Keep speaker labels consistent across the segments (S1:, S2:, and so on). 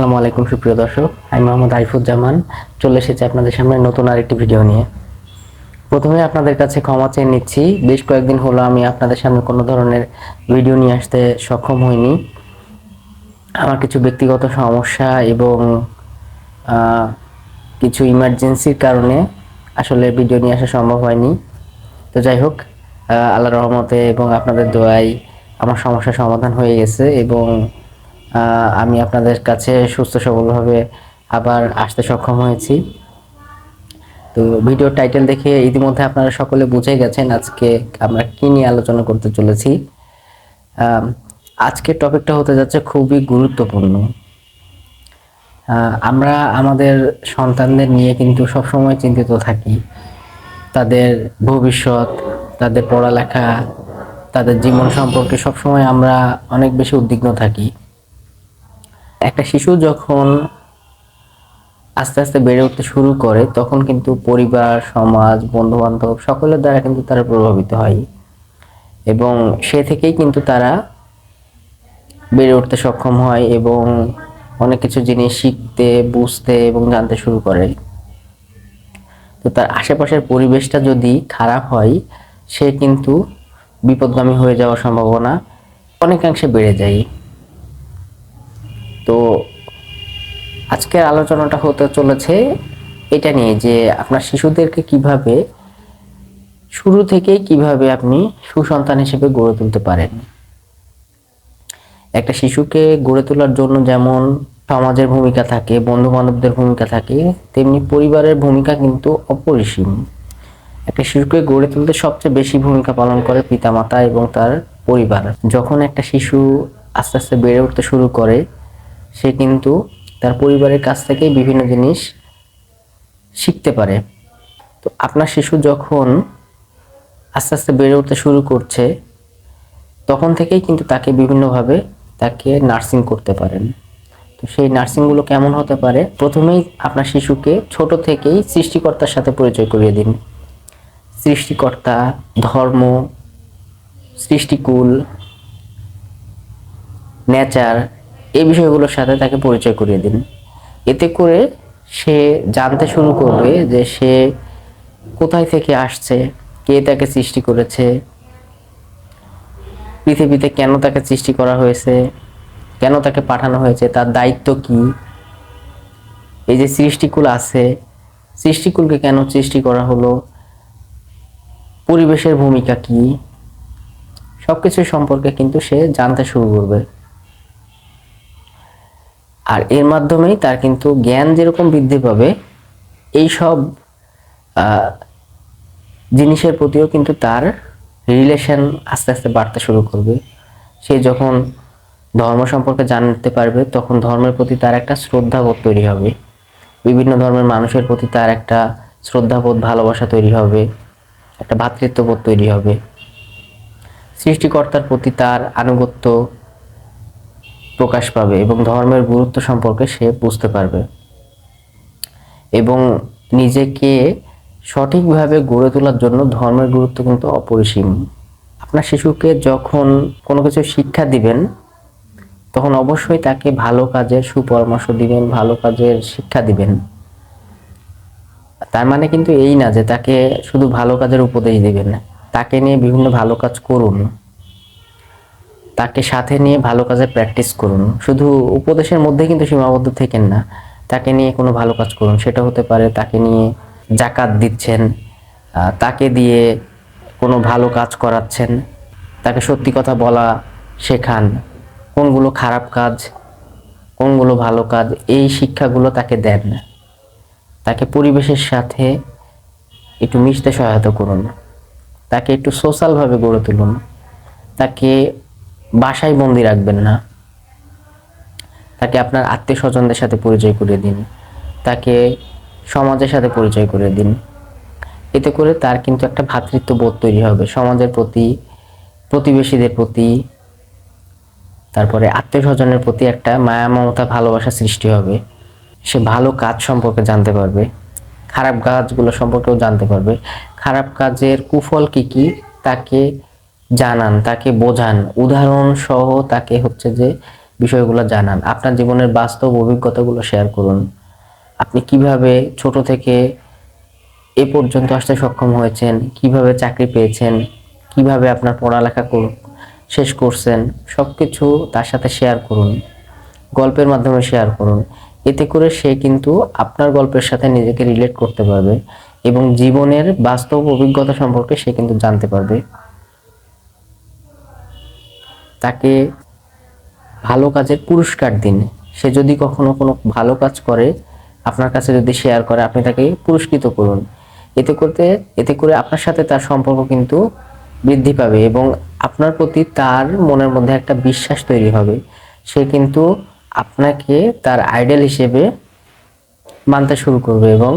S1: আসসালামু আলাইকুম সুপ্রিয় দর্শক। আমি মোহাম্মদ আইফুজ্জামান। চলে এসেছি আপনাদের সামনে নতুন আরেকটি ভিডিও নিয়ে। প্রথমে আপনাদের কাছে ক্ষমা চেয়ে নিচ্ছি বেশ কয়েকদিন হলো আমি আপনাদের সামনে কোনো ধরনের ভিডিও নিয়ে আসতে সক্ষম হইনি। আমার কিছু ব্যক্তিগত সমস্যা এবং কিছু ইমার্জেন্সির কারণে আসলে ভিডিও নিয়ে আসা সম্ভব হয়নি। তো যাই হোক আহ, আল্লাহর রহমতে এবং আপনাদের দোয়াই আমার সমস্যার সমাধান হয়ে গেছে এবং আমি আপনাদের কাছে সুস্থ সবলভাবে আবার আসতে সক্ষম হয়েছি। তো ভিডিও টাইটেল দেখে ইতিমধ্যে আপনারা সকলে বুঝে গেছেন আজকে আমরা কি নিয়ে আলোচনা করতে চলেছি। আজকের টপিকটা হতে যাচ্ছে খুবই গুরুত্বপূর্ণ। আমরা আমাদের সন্তানদের নিয়ে কিন্তু সবসময় চিন্তিত থাকি। তাদের ভবিষ্যৎ, তাদের পড়ালেখা, তাদের জীবন সম্পর্কে সবসময় আমরা অনেক বেশি উদ্বিগ্ন থাকি। একটা শিশু যখন আস্তে আস্তে বেড়ে উঠতে শুরু করে, তখন কিন্তু পরিবার, সমাজ বন্ধু বান্ধব সকলের দ্বারা কিন্তু তারা প্রভাবিত হয়। এবং সে থেকেই কিন্তু তারা বেড়ে উঠতে সক্ষম হয় এবং অনেক কিছু জিনিস শিখতে, বুঝতে এবং জানতে শুরু করে। তো তার আশেপাশের পরিবেশটা যদি খারাপ হয়, সে কিন্তু বিপদগামী হয়ে যাওয়ার সম্ভাবনা অনেকাংশে বেড়ে যায়। তো আজকের আলোচনাটা হতে চলেছে এটা নিয়ে যে আপনার শিশুদেরকে কীভাবে শুরু থেকেই কীভাবে আপনি সুসন্তান হিসেবে গড়ে তুলতে পারেন। একটা শিশুকে গড়ে তোলার জন্য যেমন সমাজের ভূমিকা থাকে বন্ধু বান্ধবদের ভূমিকা থাকে, তেমনি পরিবারের ভূমিকা কিন্তু অপরিসীম। একটা শিশুকে গড়ে তুলতে সবচেয়ে বেশি ভূমিকা পালন করে পিতামাতা এবং তার পরিবার। যখন একটা শিশু আস্তে আস্তে বেড়ে উঠতে শুরু করে সে কিন্তু তার পরিবারের কাছ থেকে বিভিন্ন জিনিস শিখতে পারে। তো আপনার শিশু যখন আস্তে আস্তে বেড়ে উঠতে শুরু করছে, তখন থেকেই কিন্তু তাকে বিভিন্নভাবে তাকে নার্সিং করতে পারেন। তো সেই নার্সিংগুলো কেমন হতে পারে? প্রথমেই আপনার শিশুকে ছোট থেকেই সৃষ্টিকর্তার সাথে পরিচয় করিয়ে দিন। সৃষ্টিকর্তা, ধর্ম, সৃষ্টিকুল নেচার এই বিষয়গুলোর সাথে তাকে পরিচয় করিয়ে দিন। এতে করে সে জানতে শুরু করবে যে সে কোথায় থেকে আসছে, কে তাকে সৃষ্টি করেছে, পৃথিবীতে কেন তাকে সৃষ্টি করা হয়েছে, কেন তাকে পাঠানো হয়েছে, তার দায়িত্ব কি, এই যে সৃষ্টিকুল আছে, সৃষ্টিকুলকে কেন সৃষ্টি করা হলো, পরিবেশের ভূমিকা কি, সবকিছু সম্পর্কে কিন্তু সে জানতে শুরু করবে। আর এর মাধ্যমেই তার কিন্তু জ্ঞান যেরকম বৃদ্ধি পাবে, এই সব জিনিসের প্রতিও কিন্তু তার রিলেশন আস্তে আস্তে বাড়তে শুরু করবে। সে যখন ধর্ম সম্পর্কে জানতে পারবে, তখন ধর্মের প্রতি তার একটা শ্রদ্ধাবোধ তৈরি হবে। বিভিন্ন ধর্মের মানুষের প্রতি তার একটা শ্রদ্ধাবোধ, ভালোবাসা তৈরি হবে, একটা ভ্রাতৃত্ববোধ তৈরি হবে। সৃষ্টিকর্তার প্রতি তার আনুগত্য প্রকাশ পাবে এবং ধর্মের গুরুত্ব সম্পর্কে সে বুঝতে পারবে। এবং নিজেকে সঠিকভাবে গড়ে তোলার জন্য ধর্মের গুরুত্ব কিন্তু অপরিসীম। আপনার শিশুকে যখন কোনো কিছু শিক্ষা দিবেন, তখন অবশ্যই তাকে ভালো কাজের সুপরামর্শ দিবেন, ভালো কাজের শিক্ষা দিবেন। তার মানে কিন্তু এই না যে তাকে শুধু ভালো কাজের উপদেশ দিবেন তাকে নিয়ে বিভিন্ন ভালো কাজ করুন। তাকে সাথে নিয়ে ভালো কাজের প্র্যাকটিস করুন। শুধু উপদেশের মধ্যে কিন্তু সীমাবদ্ধ থেকেন না, তাকে নিয়ে কোনো ভালো কাজ করুন। সেটা হতে পারে তাকে নিয়ে জাকাত দিচ্ছেন তাকে দিয়ে কোনো ভালো কাজ করাচ্ছেন, তাকে সত্যি কথা বলা শেখান, কোনগুলো খারাপ কাজ, কোনগুলো ভালো কাজ, এই শিক্ষাগুলো তাকে দেন। তাকে পরিবেশের সাথে একটু মিশতে সহায়তা করুন। তাকে একটু সোশ্যালভাবে গড়ে তুলুন। তাকে বাসায় বন্দি রাখবেন না। তাকে আপনার আত্মীয় স্বজনদের সাথে পরিচয় করে দিন। তাকে সমাজের সাথে পরিচয় করে দিন। এতে করে তার কিন্তু একটা ভ্রাতৃত্ববোধ তৈরি হবে। সমাজের প্রতি, প্রতিবেশীদের প্রতি, তারপরে আত্মীয় স্বজনের প্রতি একটা মায়া, মমতা, ভালোবাসা সৃষ্টি হবে। সে ভালো কাজ সম্পর্কে জানতে পারবে। খারাপ কাজগুলো সম্পর্কেও জানতে পারবে। খারাপ কাজের কুফল কি কি? তাকে জানান, তাকে বোঝান। উদাহরণ সহ তাকে হচ্ছে যে বিষয়গুলো জানান। আপনার জীবনের বাস্তব অভিজ্ঞতাগুলো শেয়ার করুন। আপনি কীভাবে ছোট থেকে এ পর্যন্ত আসতে সক্ষম হয়েছেন? কীভাবে চাকরি পেয়েছেন? কীভাবে আপনার পড়ালেখা শেষ করছেন? সব কিছু তার সাথে শেয়ার করুন। গল্পের মাধ্যমে শেয়ার করুন। এতে করে সে কিন্তু আপনার গল্পের সাথে নিজেকে রিলেট করতে পারবে এবং জীবনের বাস্তব অভিজ্ঞতা সম্পর্কে সে কিন্তু জানতে পারবে। তাকে ভালো কাজের পুরস্কার দিন। সে যদি কখনো কোনো ভালো কাজ করে, আপনার কাছে যদি শেয়ার করে, আপনি তাকে পুরস্কৃত করুন। এতে করতে, এতে করে আপনার সাথে তার সম্পর্ক কিন্তু বৃদ্ধি পাবে এবং আপনার প্রতি তার মনের মধ্যে একটা বিশ্বাস তৈরি হবে। সে কিন্তু আপনাকে তার আইডল হিসেবে মানতে শুরু করবে এবং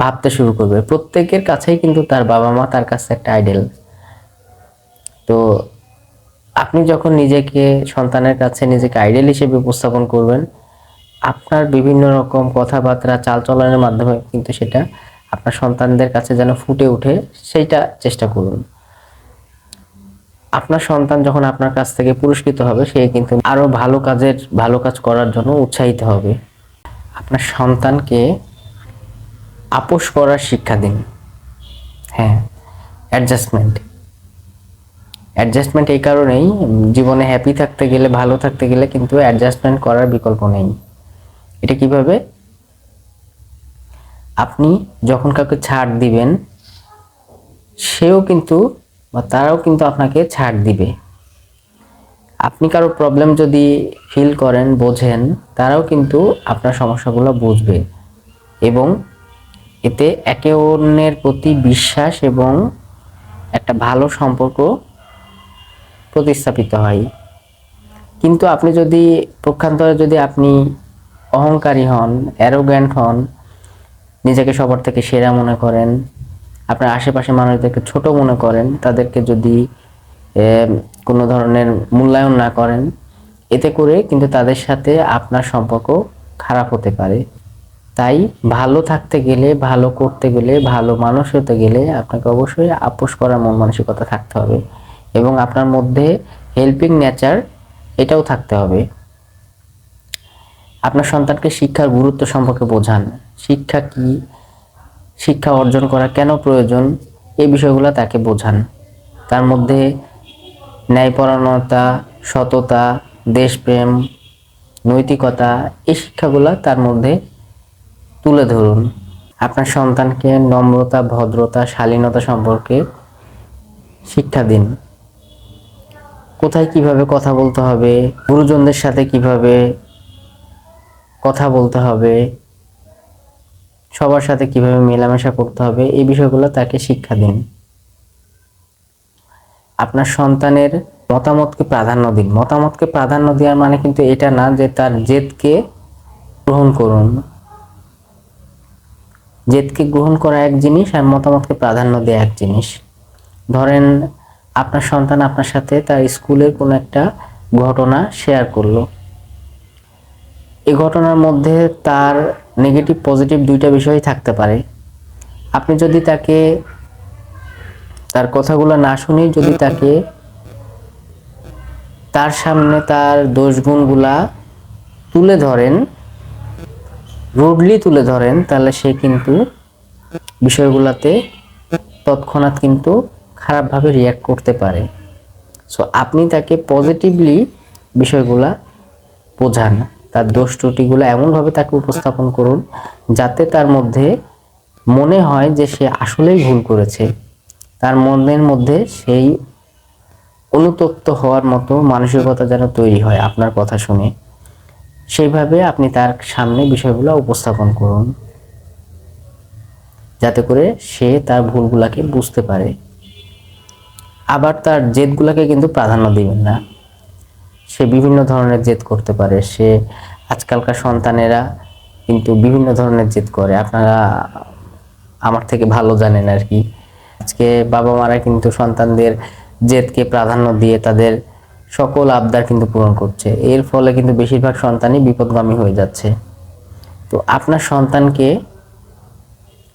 S1: ভাবতে শুরু করবে। প্রত্যেকের কাছেই কিন্তু তার বাবা মা তার কাছে একটা আইডল তো আপনি যখন নিজেকে সন্তানের কাছে নিজেকে আইডিয়াল হিসেবে উপস্থাপন করবেন, আপনার বিভিন্ন রকম কথাবার্তা, চালচলনের মাধ্যমে কিন্তু সেটা আপনার সন্তানদের কাছে যেন ফুটে ওঠে, সেইটা চেষ্টা করুন। আপনার সন্তান যখন আপনার কাছ থেকে পুরস্কৃত হবে, সে কিন্তু আরও ভালো কাজের, ভালো কাজ করার জন্য উৎসাহিত হবে। আপনার সন্তানকে আপোষ করার শিক্ষা দিন। হ্যাঁ অ্যাডজাস্টমেন্ট অ্যাডজাস্টমেন্ট এই কারণেই জীবনে হ্যাপি থাকতে গেলে, ভালো থাকতে গেলে কিন্তু অ্যাডজাস্টমেন্ট করার বিকল্প নেই। এটা কীভাবে? আপনি যখন কাউকে ছাড় দিবেন, সেও কিন্তু বা তারাও কিন্তু আপনাকে ছাড় দিবে। আপনি কারও প্রবলেম যদি ফিল করেন, বোঝেন, তারাও কিন্তু আপনার সমস্যাগুলো বুঝবে। এবং এতে একে অন্যের প্রতি বিশ্বাস এবং একটা ভালো সম্পর্ক প্রতিস্থাপিত হয়। কিন্তু আপনি যদি পক্ষান্তরে যদি আপনি অহংকারী হন অ্যারোগ্যান্ট হন, নিজেকে সবার থেকে সেরা মনে করেন, আপনার আশেপাশে মানুষদেরকে ছোট মনে করেন, তাদেরকে যদি কোনো ধরনের মূল্যায়ন না করেন, এতে করে কিন্তু তাদের সাথে আপনার সম্পর্ক খারাপ হতে পারে। তাই ভালো থাকতে গেলে, ভালো করতে গেলে, ভালো মানুষ হতে গেলে আপনাকে অবশ্যই আপোষ করার মন মানসিকতা থাকতে হবে। এবং আপনার মধ্যে হেল্পিং নেচার এটাও থাকতে হবে। আপনার সন্তানকে শিক্ষার গুরুত্ব সম্পর্কে বোঝান। শিক্ষা কি? শিক্ষা অর্জন করা কেন প্রয়োজন? এই বিষয়গুলো তাকে বোঝান। তার মধ্যে ন্যায়পরায়ণতা, সততা, দেশপ্রেম, নৈতিকতা, এই শিক্ষাগুলো তার মধ্যে তুলে ধরুন। আপনার সন্তানকে নম্রতা, ভদ্রতা, শালীনতা সম্পর্কে শিক্ষা দিন। কোথায় কীভাবে কথা বলতে হবে? গুরুজনদের সাথে কীভাবে কথা বলতে হবে? সবার সাথে কীভাবে মেলামেশা করতে হবে? এই বিষয়গুলো তাকে শিক্ষা দিন। আপনার সন্তানের মতামতকে প্রাধান্য দিন। মতামতকে প্রাধান্য দেওয়ার মানে কিন্তু এটা না যে তার জেদকে গ্রহণ করুন। জেদকে গ্রহণ করা এক জিনিস আর মতামতকে প্রাধান্য দেওয়া এক জিনিস। ধরেন আপনার সন্তান আপনার সাথে তার স্কুলের কোনো একটা ঘটনা শেয়ার করল। এই ঘটনার মধ্যে তার নেগেটিভ পজিটিভ দুইটা বিষয়ই থাকতে পারে। আপনি যদি তাকে তার কথাগুলো না শুনেই যদি তাকে তার সামনে তার দোষগুণগুলা তুলে ধরেন রুডলি তুলে ধরেন, তাহলে সে কিন্তু বিষয়গুলোতে তৎক্ষণাৎ কিন্তু খারাপভাবে রিয়াক্ট করতে পারে। সো আপনি তাকে পজিটিভলি বিষয়গুলা বোঝান। তার দোষ ত্রুটিগুলো এমনভাবে তাকে উপস্থাপন করুন যাতে তার মধ্যে মনে হয় যে সে আসলেই ভুল করেছে। তার মনের মধ্যে সেই অনুতপ্ত হওয়ার মতো মানসিকতা যেন তৈরি হয় আপনার কথা শুনে। সেইভাবে আপনি তার সামনে বিষয়গুলো উপস্থাপন করুন। যাতে করে সে তার ভুলগুলাকে বুঝতে পারে। আবার তার জেদগুলোকে কিন্তু প্রাধান্য দিবেন না। সে বিভিন্ন ধরনের জেদ করতে পারে। সে আজকালকার সন্তানেরা কিন্তু বিভিন্ন ধরনের জেদ করে। আপনারা আমার থেকে ভালো জানেন আর কি। আজকে বাবা মারা কিন্তু সন্তানদের জেদকে প্রাধান্য দিয়ে তাদের সকল আবদার কিন্তু পূরণ করছে। এর ফলে কিন্তু বেশিরভাগ সন্তানই বিপদগামী হয়ে যাচ্ছে। তো আপনার সন্তানকে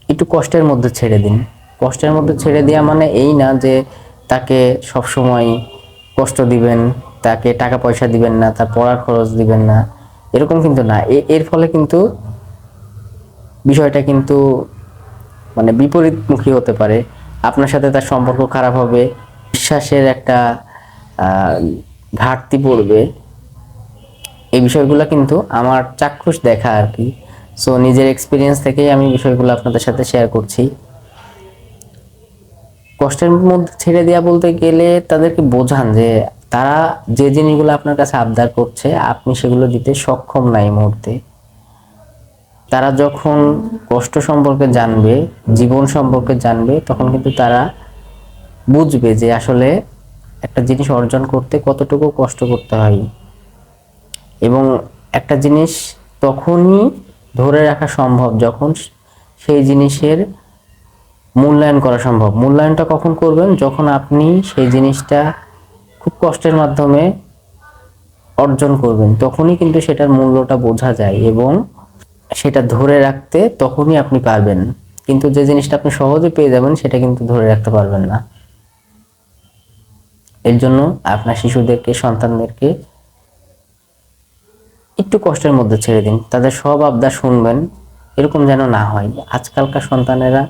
S1: একটু কষ্টের মধ্যে ছেড়ে দিন। কষ্টের মধ্যে ছেড়ে দেওয়া মানে এই না যে তাকে সবসময় কষ্ট দিবেন, তাকে টাকা পয়সা দিবেন না, তার পড়ার খরচ দিবেন না, এরকম কিন্তু না। এর ফলে কিন্তু বিষয়টা কিন্তু মানে বিপরীতমুখী হতে পারে। আপনার সাথে তার সম্পর্ক খারাপ হবে, বিশ্বাসের একটা ঘাটতি পড়বে। এই বিষয়গুলো কিন্তু আমার চাক্ষুষ দেখা আর কি। সো নিজের এক্সপিরিয়েন্স থেকেই আমি বিষয়গুলো আপনাদের সাথে শেয়ার করছি। কষ্টের মধ্যে ছেড়ে দেওয়া বলতে গেলে তাদেরকে বোঝান যে তারা যে জিনিসগুলো আপনার কাছে আবদার করছে, আপনি সেগুলো দিতে সক্ষম নাই মুহূর্তে। তারা যখন কষ্ট সম্পর্কে জানবে, জীবন সম্পর্কে জানবে, তখন কিন্তু তারা বুঝবে যে আসলে একটা জিনিস অর্জন করতে কতটুকু কষ্ট করতে হয়। এবং একটা জিনিস তখনই ধরে রাখা সম্ভব যখন সেই জিনিসের মূল্যায়ন করা সম্ভব। মূল্যায়নটা কখন করবেন? যখন আপনি সেই জিনিসটা খুব কষ্টের মাধ্যমে অর্জন করবেন, তখনই কিন্তু সেটার মূল্যটা বোঝা যায় এবং সেটা ধরে রাখতে তখনই আপনি পারবেন। কিন্তু যে জিনিসটা আপনি সহজে পেয়ে যাবেন, সেটা কিন্তু ধরে রাখতে পারবেন না। এর জন্য আপনার শিশুদেরকে, সন্তানদেরকে একটু কষ্টের মধ্যে ছেড়ে দিন। তাদের সব আবদার শুনবেন। এরকম যেন না হয়। আজকালকার সন্তানেরা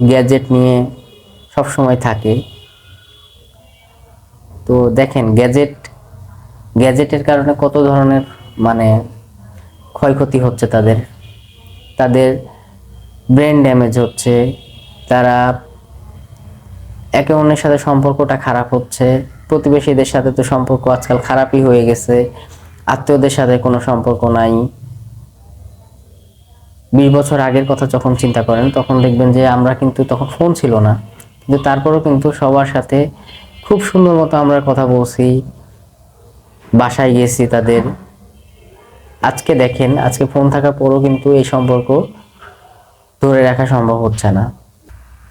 S1: গ্যাজেট নিয়ে সব সময় থাকে। তো দেখেন, গ্যাজেট, গ্যাজেটের কারণে কত ধরনের মানে ক্ষয়ক্ষতি হচ্ছে তাদের। তাদের ব্রেন ড্যামেজ হচ্ছে, তারা একে অন্যের সাথে সম্পর্কটা খারাপ হচ্ছে, প্রতিবেশীদের সাথে তো সম্পর্ক আজকাল খারাপই হয়ে গেছে, আত্মীয়দের সাথে কোনো সম্পর্ক নাই। বিশ বছর আগের কথা যখন চিন্তা করেন, তখন দেখবেন যে আমরা কিন্তু তখন ফোন ছিল না। কিন্তু তারপরেও কিন্তু সবার সাথে খুব সুন্দর মতো আমরা কথা বলছি। বাসায় গেছি তাদের। আজকে দেখেন, আজকে ফোন থাকার পরও কিন্তু এই সম্পর্ক ধরে রাখা সম্ভব হচ্ছে না।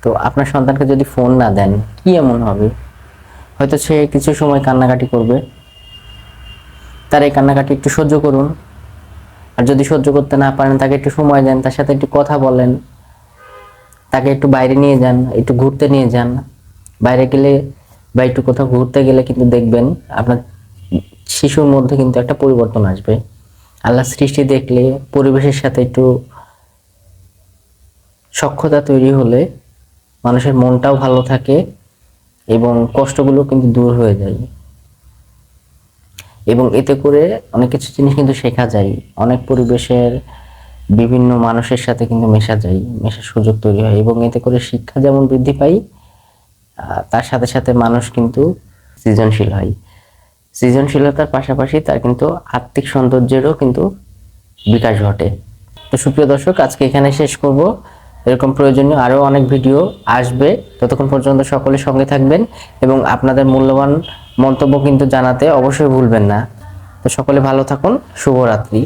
S1: তো আপনার সন্তানকে যদি ফোন না দেন, কি এমন হবে? হয়তো সে কিছু সময় কান্নাকাটি করবে। তার এই কান্নাকাটি একটু সহ্য করুন। আর যদি সহ্য করতে না পারেন, তাকে একটু সময় দেন, তার সাথে একটু কথা বলেন, তাকে একটু বাইরে নিয়ে যান, একটু ঘুরতে নিয়ে যান। বাইরে গেলে বা একটু কোথাও ঘুরতে গেলে কিন্তু দেখবেন আপনার শিশুর মধ্যে কিন্তু একটা পরিবর্তন আসবে। আল্লাহ সৃষ্টি দেখলে পরিবেশের সাথে একটু সক্ষতা তৈরি হলে মানুষের মনটাও ভালো থাকে এবং কষ্টগুলো কিন্তু দূর হয়ে যায়। এবং এতে করে অনেক কিছু জিনিস কিন্তু শেখা যায়। অনেক পরিবেশের বিভিন্ন মানুষের সাথে কিন্তু মেশা যায় মেশার সুযোগ তৈরি হয় এবং এতে করে শিক্ষা যেমন বৃদ্ধি আহ, তার সাথে সাথে মানুষ কিন্তু সৃজনশীল হয়। সৃজনশীলতার পাশাপাশি তার কিন্তু আত্মিক সৌন্দর্যেরও কিন্তু বিকাশ ঘটে। তো সুপ্রিয় দর্শক আজকে এখানে শেষ করব। এরকম প্রয়োজনীয় আরও অনেক ভিডিও আসবে। ততক্ষণ পর্যন্ত সকলে সঙ্গে থাকবেন এবং আপনাদের মূল্যবান মন্তব্য কিন্তু জানাতে অবশ্যই ভুলবেন না। তো সকলে ভালো থাকুন শুভরাত্রি।